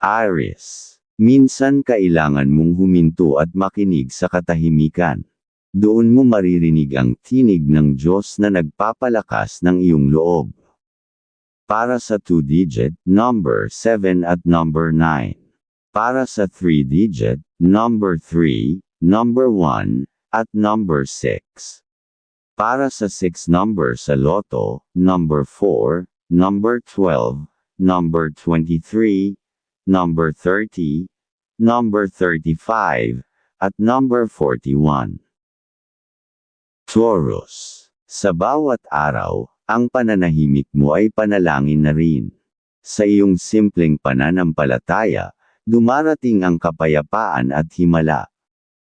Aries. Minsan kailangan mong huminto at makinig sa katahimikan. Doon mo maririnig ang tinig ng Diyos na nagpapalakas ng iyong loob. Para sa 2-digit, number 7 at number 9. Para sa 3-digit, number 3, number 1, at number 6. Para sa 6 number sa loto, number 4, number 12, number 23, number 30, number 35, at number 41. Taurus. Sa bawat araw, ang pananahimik mo ay panalangin na rin. Sa iyong simpleng pananampalataya, dumarating ang kapayapaan at himala.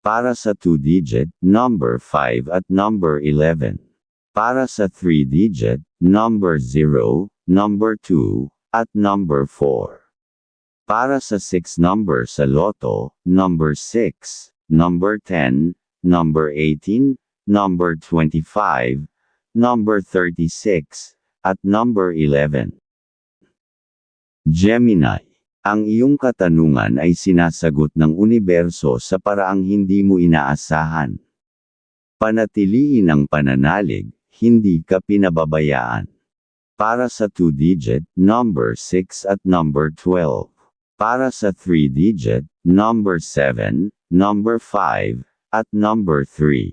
Para sa 2-digit, number 5 at number 11. Para sa 3-digit, number 0, number 2, at number 4. Para sa 6 number sa loto, number 6, number 10, number 18, number 25, number 36, at number 11. Gemini. Ang iyong katanungan ay sinasagot ng universo sa paraang hindi mo inaasahan. Panatilihin ang pananalig, hindi ka pinababayaan. Para sa 2-digit, number 6 at number 12. Para sa 3-digit, number 7, number 5, at number 3.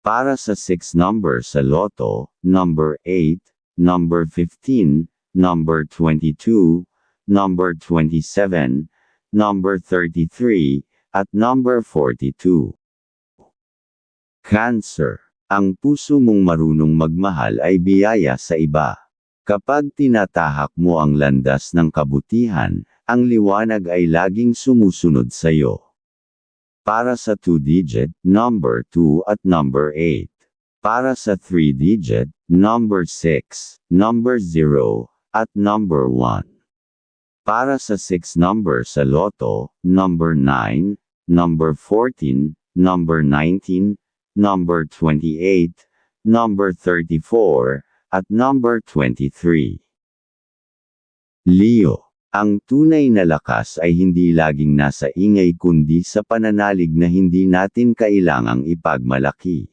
Para sa 6 number sa loto, number 8, number 15, number 22, number 27, number 33, at number 42. Cancer. Ang puso mong marunong magmahal ay biyaya sa iba. Kapag tinatahak mo ang landas ng kabutihan, ang liwanag ay laging sumusunod sa iyo. Para sa 2-digit, number 2 at number 8. Para sa 3-digit, number 6, number 0, at number 1. Para sa 6 number sa loto, number 9, number 14, number 19, number 28, number 34, at number 23. Leo. Ang tunay na lakas ay hindi laging nasa ingay kundi sa pananalig na hindi natin kailangang ipagmalaki.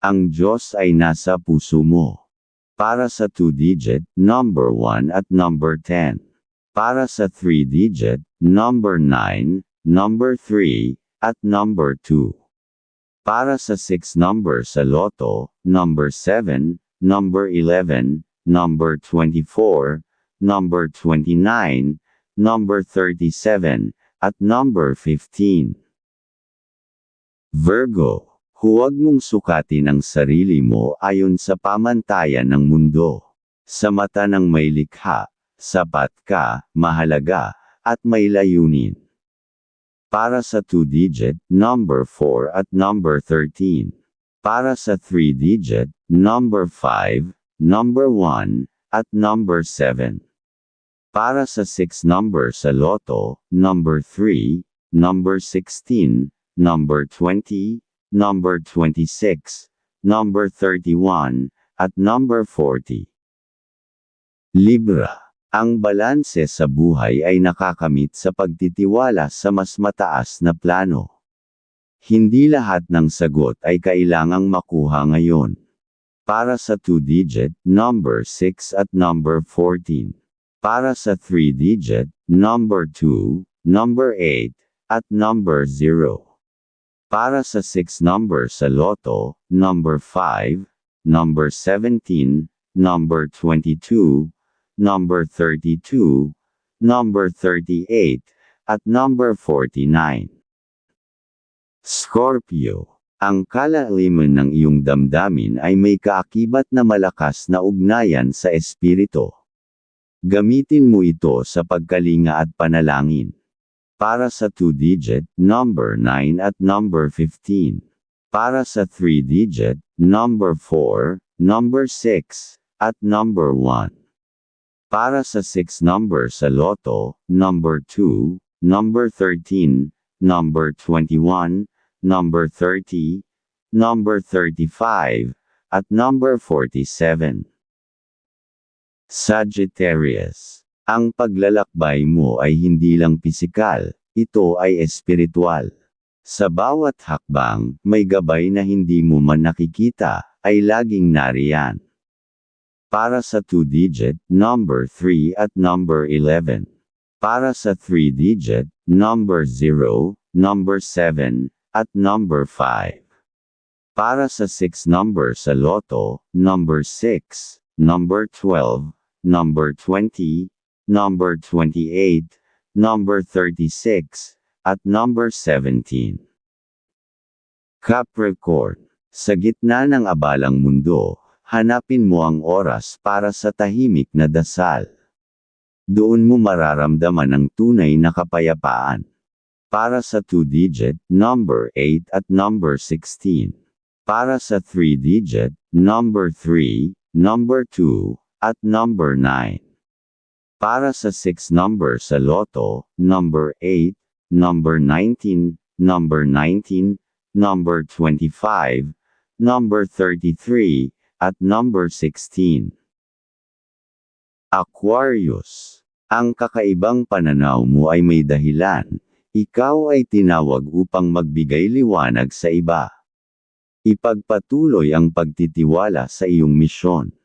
Ang Diyos ay nasa puso mo. Para sa 2-digit, number 1 at number 10. Para sa 3-digit, number 9, number 3, at number 2. Para sa 6 number sa loto, number 7, number 11, number 24, number 29, number 37, at number 15. Virgo, huwag mong sukatin ang sarili mo ayon sa pamantayan ng mundo. Sa mata ng may likha, sapat ka, mahalaga, at may layunin. Para sa 2-digit, number 4 at number 13. Para sa 3-digit, number 5, number 1, at number 7. Para sa 6 number sa loto, number 3, number 16, number 20, number 26, number 31, at number 40. Libra ang balanse sa buhay ay nakakamit sa pagtitiwala sa mas mataas na plano. Hindi lahat ng sagot ay kailangang makuha ngayon. Para sa 2-digit, number 6 at number 14. Para sa 3-digit, number 2, number 8, at number 0. Para sa 6 number sa loto, number 5, number 17, number 22, number 32, number 38, at number 49. Scorpio. Ang kalaliman ng iyong damdamin ay may kaakibat na malakas na ugnayan sa espiritu. Gamitin mo ito sa pagkalinga at panalangin. Para sa 2-digit, number 9 at number 15. Para sa 3-digit, number 4, number 6, at number 1. Para sa 6 number sa loto, number 2, number 13, number 21, number 30, number 35, at number 47. Sagittarius. Ang paglalakbay mo ay hindi lang pisikal, ito ay espiritual. Sa bawat hakbang, may gabay na hindi mo man nakikita, ay laging nariyan. Para sa 2-digit, number 3 at number 11. Para sa 3-digit, number 0, number 7, at number 5. Para sa 6 number sa loto, number 6, number 12, number 20, number 28, number 36, at number 17. Capricorn, sa gitna ng abalang mundo, hanapin mo ang oras para sa tahimik na dasal. Doon mo mararamdaman ang tunay na kapayapaan. Para sa 2-digit, number 8 at number 16. Para sa 3-digit, number 3, number 2, at number 9. Para sa 6 number sa loto, number 8, number 19, number 19, number 25, number 33, at number 16. Aquarius. Ang kakaibang pananaw mo ay may dahilan. Ikaw ay tinawag upang magbigay liwanag sa iba. Ipagpatuloy ang pagtitiwala sa iyong misyon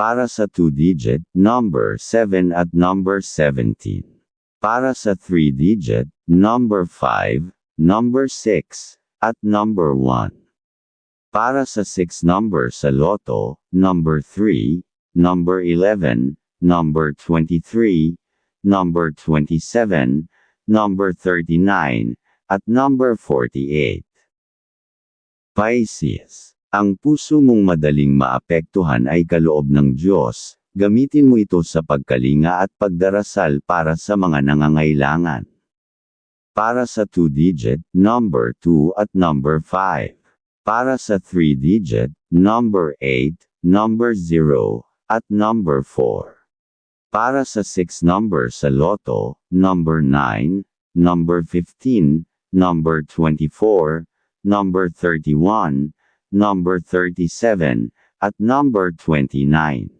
para sa 2-digit, number 7 at number 17. Para sa 3-digit, number 5, number 6, at number 1. Para sa 6 number sa loto, number 3, number 11, number 23, number 27, number 39, at number 48. Pisces ang puso mong madaling maapektuhan ay kaloob ng Diyos, gamitin mo ito sa pagkalinga at pagdarasal para sa mga nangangailangan. Para sa 2-digit, number 2 at number 5. Para sa 3-digit, number 8, number 0, at number 4. Para sa 6 number sa loto, number 9, number 15, number 24, number 31, number 37, at number 29.